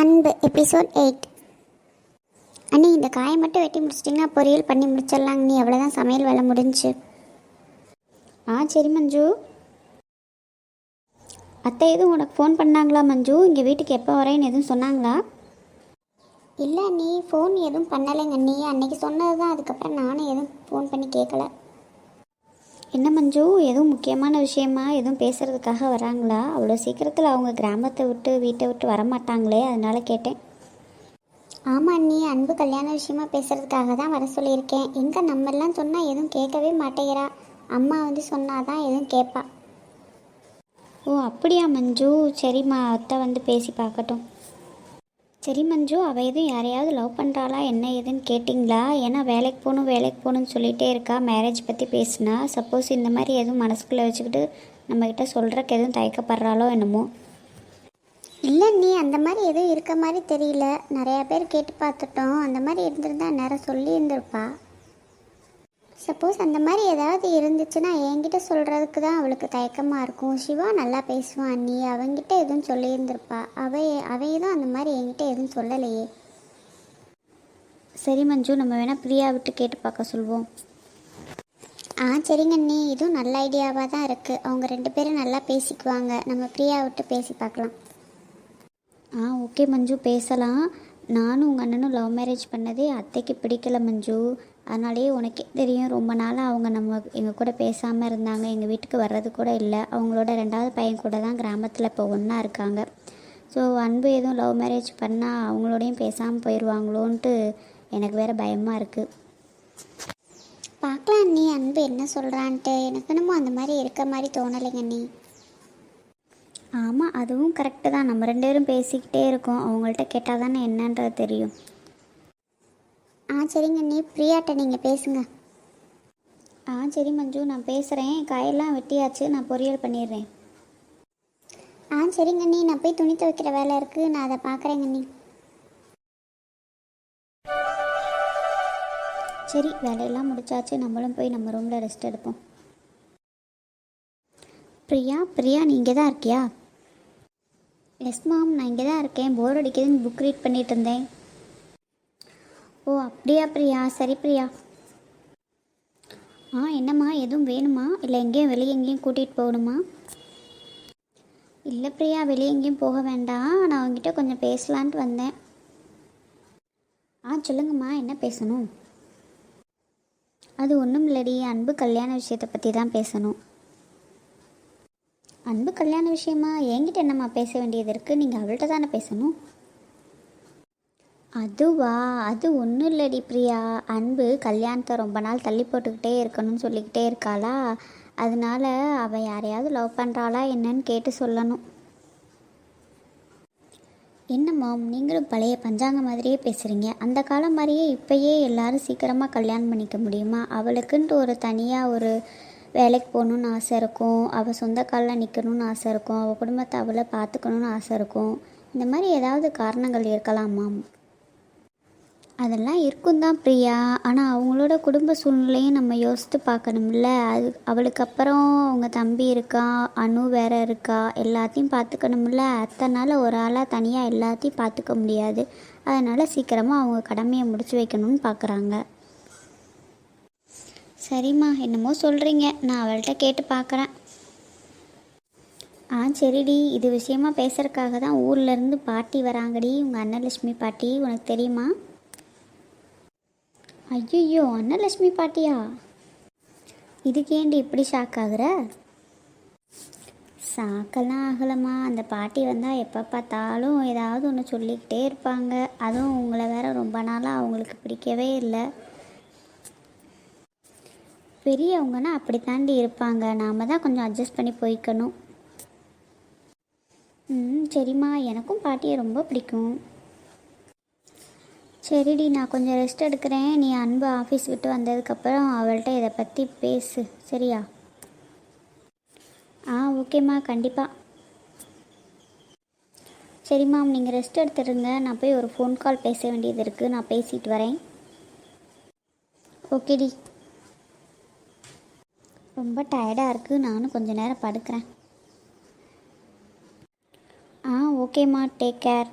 அன்பு episode eight அண்ணி இந்த காயை மட்டும் வெட்டி முடிச்சிட்டிங்கன்னா பொரியல் பண்ணி முடிச்சிடலாங்க. நீ அவ்வளோதான் சமையல் வேலை முடிஞ்சு. ஆ சரி மஞ்சு. அத்தை எதுவும் உனக்கு ஃபோன் பண்ணாங்களா மஞ்சு? இங்கே வீட்டுக்கு எப்போ வரேன்னு எதுவும் சொன்னாங்களா? இல்லை நீ ஃபோன் எதுவும் பண்ணலைங்க நீ அன்னைக்கு சொன்னது தான் அதுக்கப்புறம் நானும் எதுவும் ஃபோன் பண்ணி கேட்கல என்ன மஞ்சு? எதுவும் முக்கியமான விஷயமா? எதுவும் பேசுகிறதுக்காக வராங்களா? அவ்வளோ சீக்கிரத்தில் அவங்க கிராமத்தை விட்டு வீட்டை விட்டு வரமாட்டாங்களே அதனால கேட்டேன். ஆமாம் நீ அன்பு கல்யாண விஷயமா பேசுகிறதுக்காக தான் வர சொல்லியிருக்கேன். எங்கே நம்மெல்லாம் சொன்னால் எதுவும் கேட்கவே மாட்டேங்கிறா. அம்மா வந்து சொன்னாதான் எதுவும் கேட்பா ஓ அப்படியா மஞ்சு? சரிம்மா அத்தை வந்து பேசி பார்க்கட்டும். சரி மஞ்சு அவள் எதுவும் யாரையாவது லவ் பண்ணுறாளா என்ன ஏதுன்னு கேட்டிங்களா? ஏன்னா வேலைக்கு போகணும் வேலைக்கு போகணும்னு சொல்லிகிட்டே இருக்கா. மேரேஜ் பற்றி பேசுனா. சப்போஸ் இந்த மாதிரி எதுவும் மனசுக்குள்ளே வச்சுக்கிட்டு நம்மக்கிட்ட சொல்கிறக்கு எதுவும் தயக்கப்படுறாளோ என்னமோ. இல்லை நீ அந்த மாதிரி எதுவும் இருக்க மாதிரி தெரியல. நிறையா பேர் கேட்டு பார்த்துட்டோம். அந்த மாதிரி இருந்திருந்தா நேரம் சொல்லியிருந்திருப்பா. சப்போஸ் அந்த மாதிரி ஏதாவது இருந்துச்சுன்னா என்கிட்ட சொல்கிறதுக்கு தான் அவளுக்கு தயக்கமாக இருக்கும். சிவா நல்லா பேசுவான். நீ அவங்கிட்ட எதுவும் சொல்லியிருந்திருப்பா. அவை அவையதும் அந்த மாதிரி என்கிட்ட எதுவும் சொல்லலையே. சரி மஞ்சு நம்ம வேணால் பிரியா விட்டு கேட்டு பார்க்க சொல்வோம். ஆ சரிங்க அண்ணி. இதுவும் நல்ல ஐடியாவாக தான் இருக்குது அவங்க ரெண்டு பேரும் நல்லா பேசிக்குவாங்க. நம்ம பிரியா விட்டு பேசி பார்க்கலாம். ஆ ஓகே மஞ்சு. பேசலாம். நானும் உங்கள் அண்ணனும் லவ் மேரேஜ் பண்ணதே அத்தைக்கு பிடிக்கல மஞ்சு. அதனாலேயே உனக்கே தெரியும் ரொம்ப நாளாக அவங்க நம்ம எங்கள் கூட பேசாமல் இருந்தாங்க. எங்கள் வீட்டுக்கு வர்றது கூட இல்லை. அவங்களோட ரெண்டாவது பையன் கூட தான் கிராமத்தில் இப்போ ஒன்றா இருக்காங்க. ஸோ அன்பு எதுவும் லவ் மேரேஜ் பண்ணால் அவங்களோடையும் பேசாமல் போயிடுவாங்களோன்ட்டு எனக்கு வேறு பயமாக இருக்குது பார்க்கலாம் நீ அன்பு என்ன சொல்கிறான்ட்டு எனக்கு என்னமோ அந்த மாதிரி இருக்க மாதிரி தோணலைங்க நீ ஆமாம் அதுவும் கரெக்டு தான். நம்ம ரெண்டு பேரும் பேசிக்கிட்டே இருக்கோம். அவங்கள்ட்ட கேட்டால் தானே என்னன்றது தெரியும். ஆ சரிங்க நீ பிரியாட்ட நீங்கள் பேசுங்க. ஆ சரி மஞ்சு நான் பேசுகிறேன் காயெல்லாம் வெட்டியாச்சு. நான் பொரியல் பண்ணிடுறேன். ஆ சரிங்க நீ நான் போய் துணி துவைக்கிற வேலை இருக்குது நான் அதை பார்க்குறேங்க நீ சரி வேலையெல்லாம் முடிச்சாச்சு. நம்மளும் போய் நம்ம ரூமில் ரெஸ்ட் எடுப்போம். பிரியா பிரியா நீ இங்கே தான் இருக்கியா? எஸ் மாம் நான் இங்கே தான் இருக்கேன். போர் அடிக்குதுன்னு புக் ரீட் பண்ணிட்டு இருந்தேன். ஓ அப்படியா பிரியா? சரி பிரியா. ஆ என்னம்மா? எதுவும் வேணுமா? இல்லை எங்கேயும் வெளியே எங்கேயும் கூட்டிகிட்டு போகணுமா? இல்லை பிரியா வெளியே எங்கேயும் போக வேண்டாம். நான் உங்ககிட்ட கொஞ்சம் பேசலான்ட்டு வந்தேன். ஆ சொல்லுங்கம்மா என்ன பேசணும்? அது ஒன்றும் இல்லடி. அன்பு கல்யாண விஷயத்தை பற்றி தான் பேசணும். அன்பு கல்யாண விஷயமா? என்கிட்ட என்னம்மா பேச வேண்டியது இருக்குது நீங்கள் அவள்கிட்ட தானே பேசணும்? அதுவா? அது ஒன்றும் இல்லடி பிரியா. அன்பு கல்யாணத்தை ரொம்ப நாள் தள்ளி போட்டுக்கிட்டே இருக்கணும்னு சொல்லிக்கிட்டே இருக்காளா? அதனால அவள் யாரையாவது லவ் பண்ணுறாளா என்னன்னு கேட்டு சொல்லணும். என்ன மாம் நீங்களும் பழைய பஞ்சாங்க மாதிரியே பேசுகிறீங்க அந்த காலம் மாதிரியே இப்போயே எல்லாரும் சீக்கிரமாக கல்யாணம் பண்ணிக்க முடியுமா? அவளுக்குன்ட்டு ஒரு தனியாக ஒரு வேலைக்கு போகணுன்னு ஆசை இருக்கும். அவள் சொந்த காலில் நிற்கணும்னு ஆசை இருக்கும். அவள் குடும்பத்தை அவளை பார்த்துக்கணுன்னு ஆசை இருக்கும். இந்த மாதிரி ஏதாவது காரணங்கள் இருக்கலாமாம் அதெல்லாம் இருக்கும் தான் பிரியா. ஆனால் அவங்களோட குடும்ப சூழ்நிலையும் நம்ம யோசித்து பார்க்கணும்ல. அது அவளுக்கு அப்புறம் அவங்க தம்பி இருக்கா? அனு வேற இருக்கா? எல்லாத்தையும் பார்த்துக்கணும்ல அத்தனால ஒரு ஆளாக தனியாக எல்லாத்தையும் பார்த்துக்க முடியாது. அதனால் சீக்கிரமாக அவங்க கடமையை முடிச்சு வைக்கணும்னு பார்க்குறாங்க சரிம்மா என்னமோ சொல்கிறீங்க நான் அவள்கிட்ட கேட்டு பார்க்குறேன். ஆ சரிடி. இது விஷயமா பேசுகிறதுக்காக தான் ஊர்லேருந்து பாட்டி வராங்கடி. உங்கள் அன்னலட்சுமி பாட்டி உனக்கு தெரியுமா? ஐயோ அன்னலட்சுமி பாட்டியா? இதுக்கேண்டி இப்படி ஷாக் ஆகுற? சாக்கெல்லாம் ஆகலம்மா. அந்த பாட்டி வந்தால் எப்போ பார்த்தாலும் ஏதாவது ஒன்று சொல்லிக்கிட்டே இருப்பாங்க. அதுவும் உங்களை வேற ரொம்ப நாளாக அவங்களுக்கு பிடிக்கவே இல்லை. பெரியவங்கன்னா அப்படி தாண்டி இருப்பாங்க. நாம் தான் கொஞ்சம் அட்ஜஸ்ட் பண்ணி போய்க்கணும். ம் சரிம்மா. எனக்கும் பாட்டியை ரொம்ப பிடிக்கும். சரிடி நான் கொஞ்சம் ரெஸ்ட் எடுக்கிறேன். நீ அன்பு ஆஃபீஸ் விட்டு வந்ததுக்கப்புறம் அவள்கிட்ட இதை பற்றி பேசு. சரியா? ஆ ஓகேம்மா. கண்டிப்பாக சரிம்மா நீங்கள் ரெஸ்ட் எடுத்துருங்க நான் போய் ஒரு ஃபோன் கால் பேச வேண்டியது இருக்குது நான் பேசிட்டு வரேன். ஓகேடி. ரொம்ப டயர்டாக இருக்குது நானும் கொஞ்ச நேரம் படுக்கிறேன். ஆ ஓகேம்மா டேக் கேர்